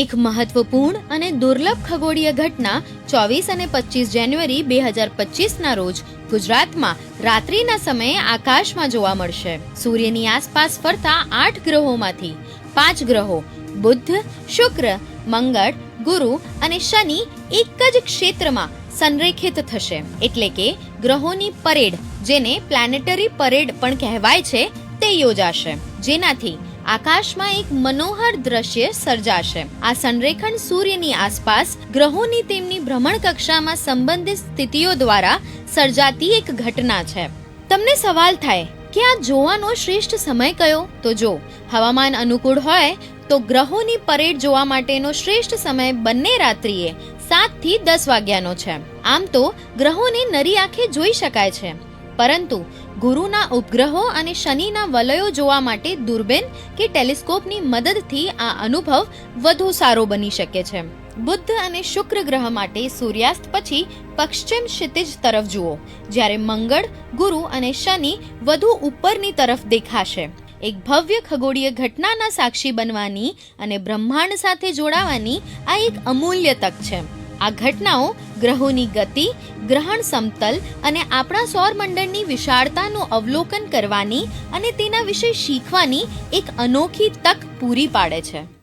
એક મહત્વપૂર્ણ અને દુર્લભ ખગોળીય ઘટના ચોવીસ અને પચીસ જાન્યુઆરી બે હજાર પચીસના રોજ ગુજરાતમાં રાત્રિના સમયે આકાશમાં જોવા મળશે. સૂર્યની આસપાસ ફરતા આઠ ગ્રહોમાંથી પાંચ ગ્રહો બુધ, શુક્ર, મંગળ, ગુરુ અને શનિ એક જ ક્ષેત્રમાં સંરેખિત થશે. એટલે કે ગ્રહોની પરેડ, જેને પ્લાનેટરી પરેડ પણ કહેવાય છે, તે યોજાશે. જેનાથી આકાશમાં એક મનોહર દ્રશ્ય સર્જાશે. આ સંરેખણ સૂર્યની આસપાસ, ગ્રહોની તેમની ભ્રમણ કક્ષામાં સંબંધિત સ્થિતિઓ દ્વારા સર્જાતી એક ઘટના છે. તમને સવાલ થાય કે આ જોવાનો શ્રેષ્ઠ સમય કયો? તો જો, હવામાન અનુકૂળ હોય, તો ગ્રહોની પરેડ જોવા માટેનો શ્રેષ્ઠ સમય બંને રાત્રિએ સાતથી દસ વાગ્યાનો છે. આમ તો ગ્રહોને નરી આંખે જોઈ શકાય છે. પરંતુ ગુરુના ઉપગ્રહો અને શનિના વલયો જોવા માટે દૂરબીન કે ટેલિસ્કોપની મદદથી આ અનુભવ વધુ સારો બની શકે છે. બુદ્ધ અને શુક્ર ગ્રહ માટે સૂર્યાસ્ત પછી પશ્ચિમ ક્ષિતિજ તરફ જુઓ, જ્યારે મંગળ, ગુરુ અને શનિ વધુ ઉપરની તરફ દેખાશે. એક ભવ્ય ખગોળીય ઘટનાના સાક્ષી બનવાની અને બ્રહ્માંડ સાથે જોડાવાની આ એક અમૂલ્ય તક છે. આ ઘટનાઓ ગ્રહોની ગતિ, ગ્રહણ સમતલ અને આપણા સૌરમંડળની વિશાળતાનું અવલોકન કરવાની અને તેના વિશે શીખવાની એક અનોખી તક પૂરી પાડે છે.